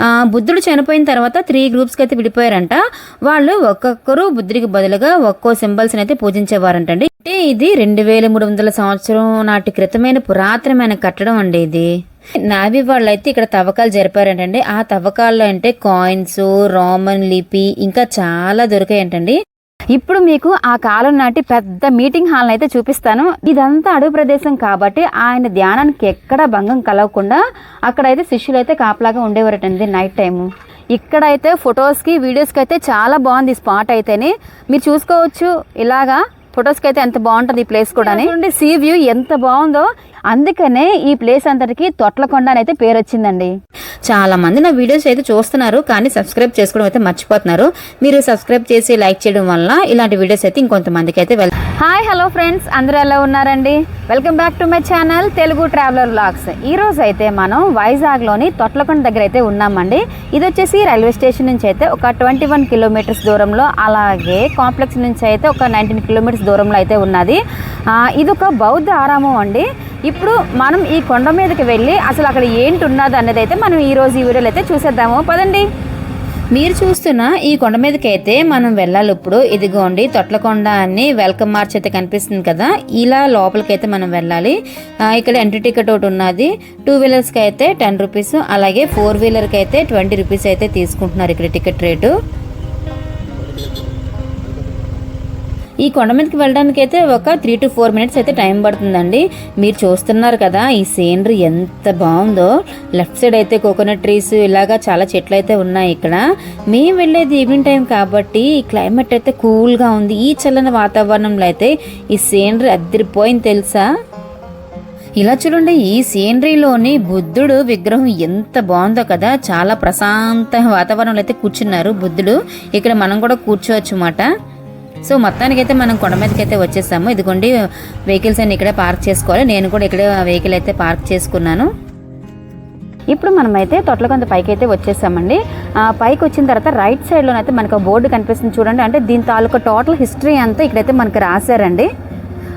ఆ, బుద్ధుడు చనిపోయిన తర్వాత త్రీ గ్రూప్స్కి అయితే విడిపోయారంట. వాళ్ళు ఒక్కొక్కరు బుద్ధుడికి బదులుగా ఒక్కో సింబల్స్ని అయితే పూజించేవారంటండి. అంటే ఇది రెండు వేల మూడు వందల సంవత్సరం నాటి క్రితమైన పురాతనమైన కట్టడం అండి ఇది. నావీ వాళ్ళు అయితే ఇక్కడ తవ్వకాలు జరిపారంటండి. ఆ తవ్వకాల్లో అంటే కాయిన్స్ రోమన్ లిపి ఇంకా చాలా దొరికాయంటండి. ఇప్పుడు మీకు ఆ కాలం నాటి పెద్ద మీటింగ్ హాల్ అయితే చూపిస్తాను. ఇదంతా అడవి ప్రదేశం కాబట్టి ఆయన ధ్యానానికి ఎక్కడ భంగం కలగకుండా అక్కడైతే శిష్యులు అయితే కాపలాగా ఉండేవారటండి నైట్ టైము. ఇక్కడైతే ఫొటోస్కి వీడియోస్కి అయితే చాలా బాగుంది స్పాట్ అయితేనే. మీరు చూసుకోవచ్చు ఇలాగా ఫొటోస్కి అయితే ఎంత బాగుంటుంది ఈ ప్లేస్ కూడా సీ వ్యూ ఎంత బాగుందో. అందుకనే ఈ ప్లేస్ అంతటికి తొట్లకొండ అని అయితే పేరు వచ్చిందండి చాలా మంది నా వీడియోస్ అయితే చూస్తున్నారు కానీ సబ్స్క్రైబ్ చేసుకోవడం అయితే మర్చిపోతున్నారు. మీరు సబ్స్క్రైబ్ చేసి లైక్ చేయడం వల్ల ఇలాంటి వీడియోస్ అయితే ఇంకొంతమందికి అయితే వెళ్తాయి హాయ్ హలో ఫ్రెండ్స్ అందరూ ఎలా ఉన్నారండి? Welcome back to my channel Telugu traveller blogs ఈరోజు అయితే మనం వైజాగ్లోని తొట్లకొండ దగ్గర అయితే ఉన్నామండి. ఇది వచ్చేసి రైల్వే స్టేషన్ నుంచి అయితే ఒక ట్వంటీ వన్ కిలోమీటర్స్ దూరంలో అలాగే కాంప్లెక్స్ నుంచి అయితే ఒక నైన్టీన్ కిలోమీటర్స్ దూరంలో అయితే ఉన్నది. ఇది ఒక బౌద్ధ ఆరామం అండి. ఇప్పుడు మనం ఈ కొండ మీదకి వెళ్ళి అసలు అక్కడ ఏంటి ఉన్నది అన్నది అయితే మనం ఈరోజు ఈ వీడియోలో అయితే చూసేద్దాము. పదండి. మీరు చూస్తున్న ఈ కొండ మీదకి అయితే మనం వెళ్ళాలి ఇప్పుడు ఇదిగోండి తొట్లకొండ అని వెల్కమ్ మార్చ్ అయితే కనిపిస్తుంది కదా. ఇలా లోపలికి అయితే మనం వెళ్ళాలి. ఇక్కడ ఎంట్రీ టికెట్ ఒకటి ఉన్నది. టూ వీలర్స్కి అయితే టెన్ రూపీస్ అలాగే ఫోర్ వీలర్కి అయితే ట్వంటీ రూపీస్ అయితే తీసుకుంటున్నారు ఇక్కడ టికెట్ రేటు ఈ కొండ మీదకి వెళ్ళడానికి అయితే ఒక త్రీ టు ఫోర్ మినిట్స్ అయితే టైం పడుతుందండి. మీరు చూస్తున్నారు కదా ఈ సీనరీ ఎంత బాగుందో. లెఫ్ట్ సైడ్ అయితే కోకోనట్ ట్రీస్ ఇలాగా చాలా చెట్లు అయితే ఉన్నాయి ఇక్కడ. మేము వెళ్ళేది ఈవినింగ్ టైం కాబట్టి ఈ క్లైమేట్ అయితే కూల్గా ఉంది. ఈ చల్లని వాతావరణంలో అయితే ఈ సీనరీ అద్దరిపోయింది తెలుసా? ఇలా చూడండి ఈ సీనరీలోని బుద్ధుడు విగ్రహం ఎంత బాగుందో కదా. చాలా ప్రశాంత వాతావరణంలో అయితే కూర్చున్నారు బుద్ధుడు. ఇక్కడ మనం కూడా కూర్చోవచ్చు అన్నమాట సో మొత్తానికైతే మనం కొండ మీదకి అయితే వచ్చేసాము. ఇదిగోండి వెహికల్స్ అన్ని ఇక్కడే పార్క్ చేసుకోవాలి. నేను కూడా ఇక్కడే వెహికల్ అయితే పార్క్ చేసుకున్నాను. ఇప్పుడు మనమైతే తొట్లకొంత పైకి అయితే వచ్చేసామండి. ఆ, పైకి వచ్చిన తర్వాత రైట్ సైడ్లోనైతే మనకు బోర్డు కనిపిస్తుంది చూడండి. అంటే దీని తాలూకా టోటల్ హిస్టరీ అంతా ఇక్కడైతే మనకి రాశారండి.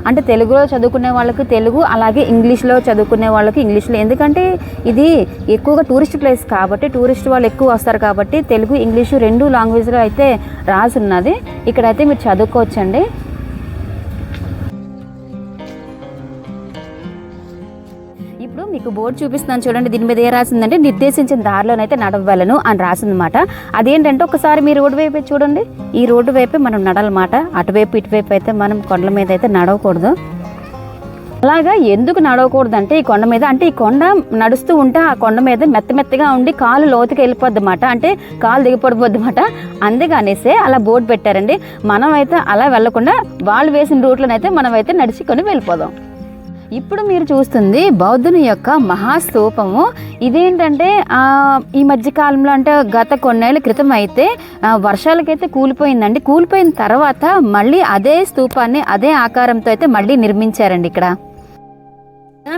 అంటే తెలుగులో చదువుకునే వాళ్ళకి తెలుగు అలాగే ఇంగ్లీష్లో చదువుకునే వాళ్ళకి ఇంగ్లీష్లో. ఎందుకంటే ఇది ఎక్కువగా టూరిస్ట్ ప్లేస్ కాబట్టి టూరిస్ట్ వాళ్ళు ఎక్కువ వస్తారు కాబట్టి తెలుగు ఇంగ్లీషు రెండు లాంగ్వేజ్లో అయితే రాసి ఉన్నది ఇక్కడైతే మీరు చదువుకోవచ్చండి. మీకు బోర్డు చూపిస్తున్నాను చూడండి దీని మీద ఏ రాసిందంటే నిర్దేశించిన దారిలోనైతే నడవలను అని రాసిందన్నమాట. అదేంటంటే ఒకసారి మీ రోడ్డు వైపు చూడండి. ఈ రోడ్డు వైపే మనం నడాలన్నమాట. అటువైపు ఇటువైపు అయితే మనం కొండల మీద అయితే నడవకూడదు. అలాగా ఎందుకు నడవకూడదు అంటే ఈ కొండ మీద అంటే ఈ కొండ నడుస్తూ ఉంటే ఆ కొండ మీద మెత్త మెత్తగా ఉండి కాలు లోతుకి వెళ్ళిపోద్ది అన్నమాట అంటే కాలు దిగిపడిపోద్ది అన్నమాట అందుకనేసే అలా బోర్డు పెట్టారండి. మనం అయితే అలా వెళ్ళకుండా వాళ్ళు వేసిన రూట్లోనైతే మనం అయితే నడుచుకొని వెళ్ళిపోదాం. ఇప్పుడు మీరు చూస్తుంది బౌద్ధుని యొక్క మహాస్తూపము. ఇదేంటంటే ఈ మధ్య కాలంలో అంటే గత కొన్నేళ్ళ క్రితం అయితే వర్షాలకైతే కూలిపోయిందండి. కూలిపోయిన తర్వాత మళ్ళీ అదే స్తూపాన్ని అదే ఆకారంతో అయితే మళ్ళీ నిర్మించారండి ఇక్కడ.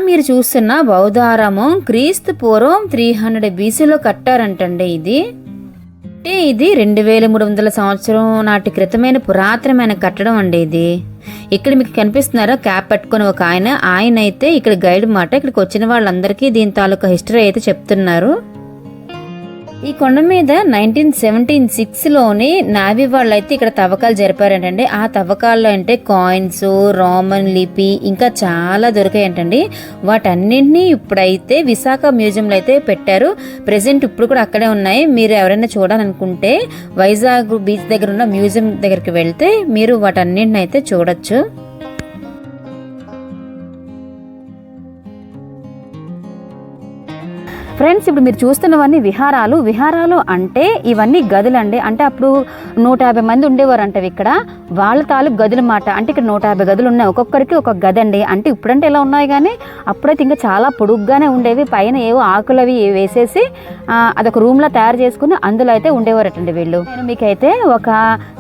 మీరు చూస్తున్న బౌద్ధారామం క్రీస్తు పూర్వం త్రీ హండ్రెడ్ బీసీలో కట్టారంటండి ఇది. అంటే ఇది రెండు వేల మూడు వందల సంవత్సరం నాటి క్రితమైన పురాతనమైన కట్టడం అండి ఇది. ఇక్కడ మీకు కనిపిస్తున్నారా? క్యాప్ పెట్టుకుని ఒక ఆయన. ఆయన అయితే ఇక్కడ గైడ్ మాట. ఇక్కడికి వచ్చిన వాళ్ళందరికీ దీని తాలూకా హిస్టరీ అయితే చెప్తున్నారు. ఈ కొండ మీద నైన్టీన్ సెవెంటీన్ సిక్స్లోని నావీ వాళ్ళు అయితే ఇక్కడ తవ్వకాలు జరిపారంటండి. ఆ తవ్వకాల్లో అంటే కాయిన్స్ రోమన్ లిపి ఇంకా చాలా దొరికాయంటండి. వాటన్నింటినీ ఇప్పుడైతే విశాఖ మ్యూజియంలో అయితే పెట్టారు. ప్రజెంట్ ఇప్పుడు కూడా అక్కడే ఉన్నాయి. మీరు ఎవరైనా చూడాలనుకుంటే వైజాగ్ బీచ్ దగ్గర ఉన్న మ్యూజియం దగ్గరికి వెళ్తే మీరు వాటన్నింటిని అయితే చూడొచ్చు. ఫ్రెండ్స్ ఇప్పుడు మీరు చూస్తున్నవన్నీ విహారాలు. విహారాలు అంటే ఇవన్నీ గదులండి. అంటే అప్పుడు నూట యాభై మంది ఉండేవారు అంటే ఇక్కడ. వాళ్ళ తాలూకు గదుల మాట. అంటే ఇక్కడ నూట యాభై గదులు ఉన్నాయి ఒక్కొక్కరికి ఒక గది అండి అంటే ఇప్పుడంటే ఇలా ఉన్నాయి కానీ అప్పుడైతే ఇంకా చాలా పొడుగ్గానే ఉండేవి. పైన ఏవో ఆకులు అవి వేసేసి అదొక రూమ్లో తయారు చేసుకుని అందులో అయితే ఉండేవారటండి వీళ్ళు. నేను మీకైతే ఒక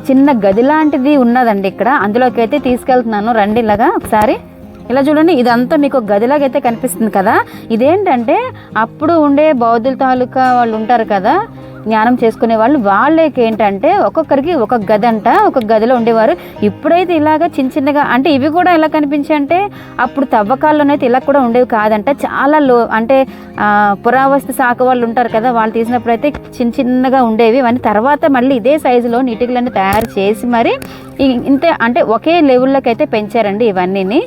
చిన్న గది లాంటిది ఉన్నదండి ఇక్కడ. అందులోకి అయితే తీసుకెళ్తున్నాను. రండి ఇలాగా ఒకసారి. ఇలా చూడండి ఇదంతా మీకు ఒక గదిలాగా అయితే కనిపిస్తుంది కదా. ఇదేంటంటే అప్పుడు ఉండే బౌద్ధుల తాలూకా వాళ్ళు ఉంటారు కదా జ్ఞానం చేసుకునే వాళ్ళు వాళ్ళకి ఏంటంటే ఒక్కొక్కరికి ఒక గది అంట ఒక గదిలో ఉండేవారు. ఇప్పుడైతే ఇలాగా చిన్న చిన్నగా అంటే ఇవి కూడా ఎలా కనిపించాయి అంటే అప్పుడు తవ్వకాల్లోనైతే ఇలా కూడా ఉండేవి కాదంట. చాలా లో అంటే పురావస్తు శాఖ వాళ్ళు ఉంటారు కదా వాళ్ళు తీసినప్పుడు అయితే చిన్న చిన్నగా ఉండేవి. ఇవన్నీ తర్వాత మళ్ళీ ఇదే సైజులో ఇటుకలన్నీ తయారు చేసి మరి ఇంతే అంటే ఒకే లెవెల్లోకి అయితే పెంచారండి ఇవన్నీని.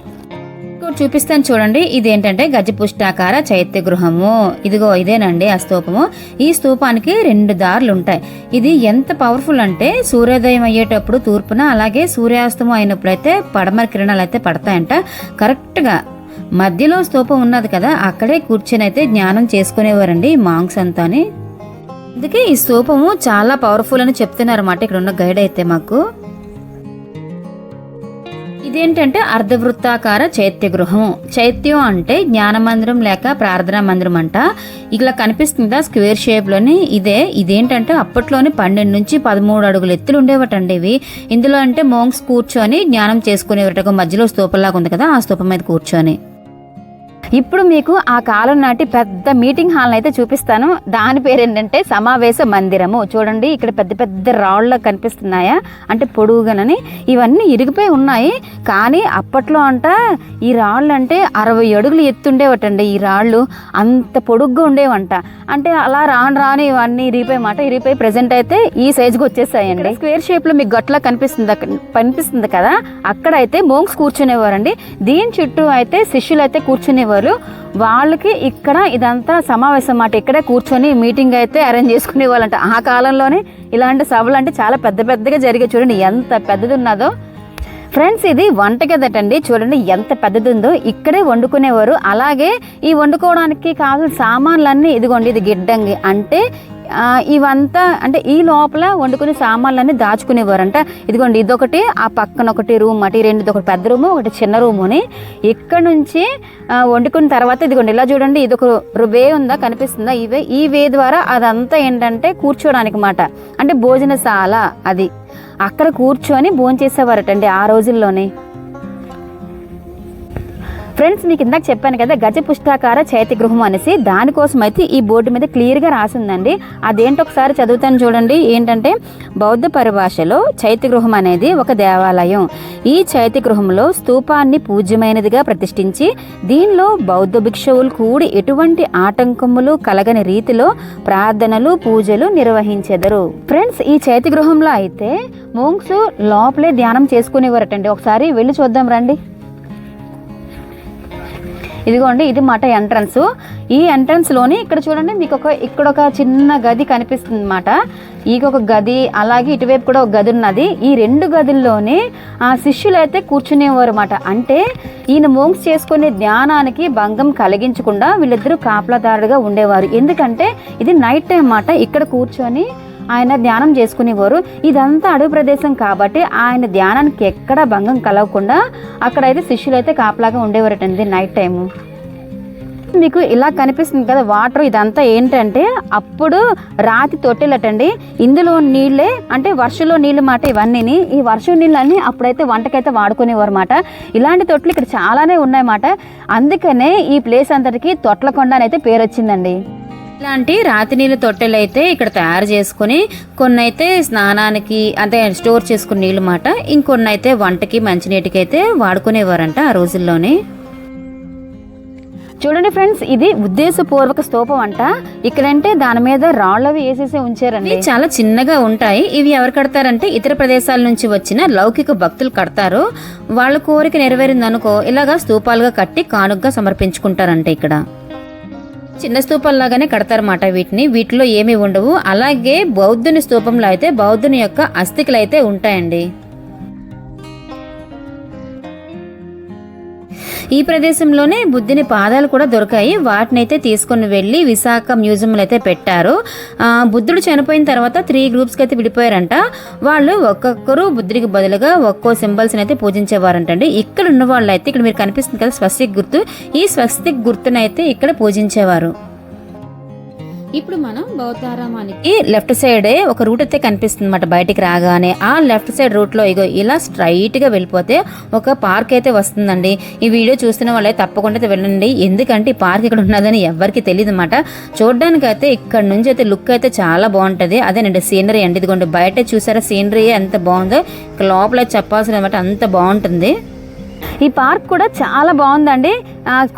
ఇంకోటి చూపిస్తాను చూడండి. ఇదేంటంటే గజపుష్టాకార చైత్య గృహము. ఇదిగో ఇదేనండి ఆ స్తూపము. ఈ స్తూపానికి రెండు దారులు ఉంటాయి ఇది ఎంత పవర్ఫుల్ అంటే సూర్యోదయం అయ్యేటప్పుడు తూర్పున అలాగే సూర్యాస్తమం అయినప్పుడైతే పడమర కిరణాలు అయితే పడతాయంట. కరెక్ట్గా మధ్యలో స్తూపం ఉన్నది కదా అక్కడే కూర్చొని అయితే జ్ఞానం చేసుకునేవారండి మాంగ్స్ అంతాని. అందుకే ఈ స్తూపము చాలా పవర్ఫుల్ అని చెప్తున్నారు అన్నమాట ఇక్కడ ఉన్న గైడ్ అయితే మాకు. ఇదేంటంటే అర్ధవృత్తాకార చైత్య గృహం. చైత్యం అంటే జ్ఞాన మందిరం లేక ప్రార్థనా మందిరం అంట. ఇలా కనిపిస్తుందా స్క్వేర్ షేప్లోని? ఇదే ఇదేంటంటే అప్పట్లోనే పన్నెండు నుంచి పదమూడు అడుగులు ఎత్తులు ఉండేవటండి ఇవి. ఇందులో అంటే మోంగ్స్ కూర్చొని జ్ఞానం చేసుకునేవట మధ్యలో స్తూపంలాగా ఉంది కదా ఆ స్తూపం మీద కూర్చొని. ఇప్పుడు మీకు ఆ కాలం నాటి పెద్ద మీటింగ్ హాల్ అయితే చూపిస్తాను. దాని పేరు ఏంటంటే సమావేశ మందిరము. చూడండి ఇక్కడ పెద్ద పెద్ద రాళ్ళ కనిపిస్తున్నాయా? అంటే పొడుగుగానని. ఇవన్నీ ఇరిగిపోయి ఉన్నాయి. కానీ అప్పట్లో అంట ఈ రాళ్ళు అంటే అరవై అడుగులు ఎత్తుండేవటండి ఈ రాళ్ళు. అంత పొడుగ్గా ఉండేవంట. అంటే అలా రాను రాని ఇవన్నీ ఇరిగిపోయి మాట ఇరిగిపోయి ప్రజెంట్ అయితే ఈ సైజుకి వచ్చేసాయండి. స్క్వేర్ షేప్లో మీకు గట్లా కనిపిస్తుంది? కనిపిస్తుంది కదా? అక్కడ అయితే మోంగ్స్ కూర్చునేవారండి. దీని చుట్టూ అయితే శిష్యులు అయితే కూర్చునేవారు. వాళ్ళకి ఇక్కడ ఇదంతా సమావేశం మాట ఇక్కడే కూర్చొని మీటింగ్ అయితే అరేంజ్ చేసుకునేవాళ్ళంట ఆ కాలంలోనే ఇలాంటి సభలు అంటే చాలా పెద్ద పెద్దగా జరిగే చూడండి. ఎంత పెద్దది ఉన్నదో ఫ్రెండ్స్ ఇది వంటగదటండి. చూడండి ఎంత పెద్దది ఉందో ఇక్కడే వండుకునేవారు. అలాగే ఈ వండుకోవడానికి కావాల్సిన సామాన్లన్నీ ఇదిగోండి ఇది గిడ్డంగి. అంటే ఇవంతా అంటే ఈ లోపల వండుకునే సామాన్లన్నీ దాచుకునేవారంట. ఇదిగోండి ఇదొకటి ఆ పక్కన ఒకటి రూమ్ అటు రెండు ఒకటి పెద్ద రూము ఒకటి చిన్న రూముని ఇక్కడ నుంచి వండుకున్న తర్వాత ఇదిగోండి ఇలా చూడండి ఇదొక వే ఉందా కనిపిస్తుందా? ఈ వే ఈ వే ద్వారా అదంతా ఏంటంటే కూర్చోడానికి మాట. అంటే భోజనశాల అది. అక్కడ కూర్చొని భోంచేసేవారటండి ఆ రోజుల్లోనే. ఫ్రెండ్స్ మీకు ఇందాక చెప్పాను కదా గజ పుష్టాకార చైత్య గృహం అనేసి దానికోసం అయితే ఈ బోర్డు మీద క్లియర్గా రాసిందండి. అదేంటి ఒకసారి చదువుతాను చూడండి. ఏంటంటే బౌద్ధ పరిభాషలో చైత్య గృహం అనేది ఒక దేవాలయం. ఈ చైత్య గృహంలో స్తూపాన్ని పూజ్యమైనదిగా ప్రతిష్ఠించి దీనిలో బౌద్ధ భిక్షువులు కూడి ఎటువంటి ఆటంకములు కలగని రీతిలో ప్రార్థనలు పూజలు నిర్వహించెదరు. ఫ్రెండ్స్ ఈ చైత్య గృహంలో అయితే మోంగ్స్ లోపలే ధ్యానం చేసుకునేవారటండి. ఒకసారి వెళ్ళి చూద్దాం రండి. ఇదిగోండి ఇది మాట ఎంట్రన్స్. ఈ ఎంట్రన్స్లోని ఇక్కడ చూడండి మీకు ఒక ఇక్కడ ఒక చిన్న గది కనిపిస్తుంది అనమాట ఈకొక ఒక గది అలాగే ఇటువైపు కూడా ఒక గది ఉన్నది. ఈ రెండు గదుల్లోనే ఆ శిష్యులు అయితే కూర్చునేవారు అనమాట అంటే ఈయన మోంగ్స్ చేసుకునే జ్ఞానానికి భంగం కలిగించకుండా వీళ్ళిద్దరూ కాపలాదారుడుగా ఉండేవారు. ఎందుకంటే ఇది నైట్ టైం అన్నమాట. ఇక్కడ కూర్చొని ఆయన ధ్యానం చేసుకునేవారు. ఇదంతా అడవి ప్రదేశం కాబట్టి ఆయన ధ్యానానికి ఎక్కడ భంగం కలగకుండా అక్కడైతే శిష్యులైతే కాపలాగా ఉండేవారటండి నైట్ టైము. మీకు ఇలా కనిపిస్తుంది కదా వాటర్ ఇదంతా ఏంటంటే అప్పుడు రాతి తొట్టెలటండి. ఇందులో నీళ్ళే అంటే వర్షంలో నీళ్ళు మాట ఇవన్నీ ఈ వర్షం నీళ్ళని అప్పుడైతే వంటకైతే వాడుకునేవారు మాట ఇలాంటి తొట్లు ఇక్కడ చాలానే ఉన్నాయన్నమాట అందుకనే ఈ ప్లేస్ అంతటికి తొట్లకొండ అని అయితే పేరు వచ్చిందండి ఇలాంటి రాతి నీళ్ళ తొట్టెలు అయితే ఇక్కడ తయారు చేసుకుని కొన్ని అయితే స్నానానికి అంటే స్టోర్ చేసుకునే నీళ్ళు మాట ఇంకొన్ని అయితే వంటకి మంచినీటికి అయితే వాడుకునేవారంట ఆ రోజుల్లోనే. చూడండి ఫ్రెండ్స్ ఇది ఉద్దేశపూర్వక స్తూపం అంట. ఇక్కడంటే దాని మీద రాళ్ళవి వేసేసి ఉంచారండి. చాలా చిన్నగా ఉంటాయి. ఇవి ఎవరు కడతారంటే ఇతర ప్రదేశాల నుంచి వచ్చిన లౌకిక భక్తులు కడతారు. వాళ్ళ కోరిక నెరవేరిందనుకో ఇలాగా స్తూపాలుగా కట్టి కానుగ్గా సమర్పించుకుంటారంట ఇక్కడ. చిన్న స్తూపంలాగానే కడతారన్నమాట వీటిని. వీటిలో ఏమీ ఉండవు. అలాగే బౌద్ధుని స్తూపంలో అయితే బౌద్ధుని యొక్క అస్థికలు అయితే ఉంటాయండి. ఈ ప్రదేశంలోనే బుద్ధుని పాదాలు కూడా దొరికాయి. వాటిని అయితే తీసుకొని వెళ్ళి విశాఖ మ్యూజియంలో అయితే పెట్టారు. బుద్ధుడు చనిపోయిన తర్వాత త్రీ గ్రూప్స్కి అయితే విడిపోయారంట. వాళ్ళు ఒక్కొక్కరు బుద్ధుడికి బదులుగా ఒక్కో సింబల్స్ అయితే పూజించేవారంటండి. ఇక్కడ ఉన్న వాళ్ళు అయితే ఇక్కడ మీరు కనిపిస్తుంది కదా స్వస్తిక్ గుర్తు ఈ స్వస్తిక్ గుర్తునైతే ఇక్కడ పూజించేవారు. ఇప్పుడు మనం బౌద్ధారామానికి లెఫ్ట్ సైడ్ ఒక రూట్ అయితే కనిపిస్తుంది అనమాట బయటికి రాగానే ఆ లెఫ్ట్ సైడ్ రూట్లో ఇగో ఇలా స్ట్రైట్గా వెళ్ళిపోతే ఒక పార్క్ అయితే వస్తుందండి. ఈ వీడియో చూస్తున్న వాళ్ళే తప్పకుండా వెళ్ళండి. ఎందుకంటే ఈ పార్క్ ఇక్కడ ఉన్నదని ఎవరికి తెలియదు అనమాట చూడడానికి అయితే ఇక్కడ నుంచి అయితే లుక్ అయితే చాలా బాగుంటది. అదేనండి సీనరీ అండి. ఇదిగోండి బయట చూసారా సీనరీ ఎంత బాగుందో. ఇక్కడ లోపల అయితే చెప్పాల్సిన అనమాట అంత బాగుంటుంది. ఈ పార్క్ కూడా చాలా బాగుందండి.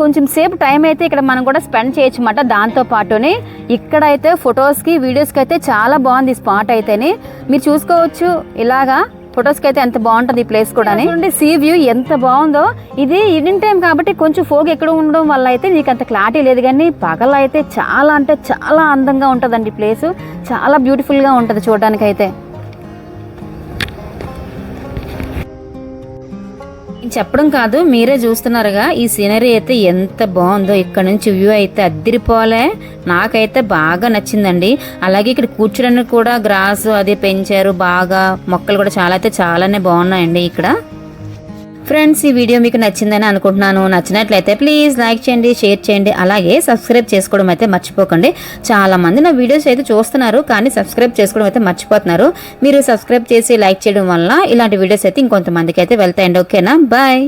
కొంచెం సేపు టైం అయితే ఇక్కడ మనం కూడా స్పెండ్ చేయొచ్చు అన్నమాట దాంతో పాటుని. ఇక్కడైతే ఫొటోస్కి వీడియోస్కి అయితే చాలా బాగుంది ఈ స్పాట్ అయితేని. మీరు చూసుకోవచ్చు ఇలాగా ఫొటోస్కి అయితే ఎంత బాగుంటుంది ఈ ప్లేస్ కూడా సీ వ్యూ ఎంత బాగుందో. ఇది ఈవినింగ్ టైం కాబట్టి కొంచెం ఫోగ్ ఎక్కడ ఉండడం వల్ల అయితే నీకు అంత క్లారిటీ లేదు కానీ పగల అయితే చాలా అంటే చాలా అందంగా ఉంటుందండి ఈ ప్లేస్. చాలా బ్యూటిఫుల్గా ఉంటుంది చూడడానికి అయితే చెప్పడం కాదు మీరే చూస్తున్నారుగా ఈ సీనరీ అయితే ఎంత బాగుందో. ఇక్కడ నుంచి వ్యూ అయితే అద్దిరిపోలే. నాకైతే బాగా నచ్చిందండి. అలాగే ఇక్కడ కూర్చోడానికి కూడా గ్రాస్ అది పెంచారు బాగా మొక్కలు కూడా చాలా అయితే చాలానే బాగున్నాయండి ఇక్కడ. ఫ్రెండ్స్ ఈ వీడియో మీకు నచ్చిందని అనుకుంటున్నాను. నచ్చినట్లయితే ప్లీజ్ లైక్ చేయండి షేర్ చేయండి. అలాగే సబ్స్క్రైబ్ చేసుకోవడం అయితే మర్చిపోకండి. చాలా మంది నా వీడియోస్ అయితే చూస్తున్నారు కానీ సబ్స్క్రైబ్ చేసుకోవడం అయితే మర్చిపోతున్నారు. మీరు సబ్స్క్రైబ్ చేసి లైక్ చేయడం వల్ల ఇలాంటి వీడియోస్ అయితే ఇంకొంతమందికి అయితే వెళ్తాయండి. ఓకేనా బాయ్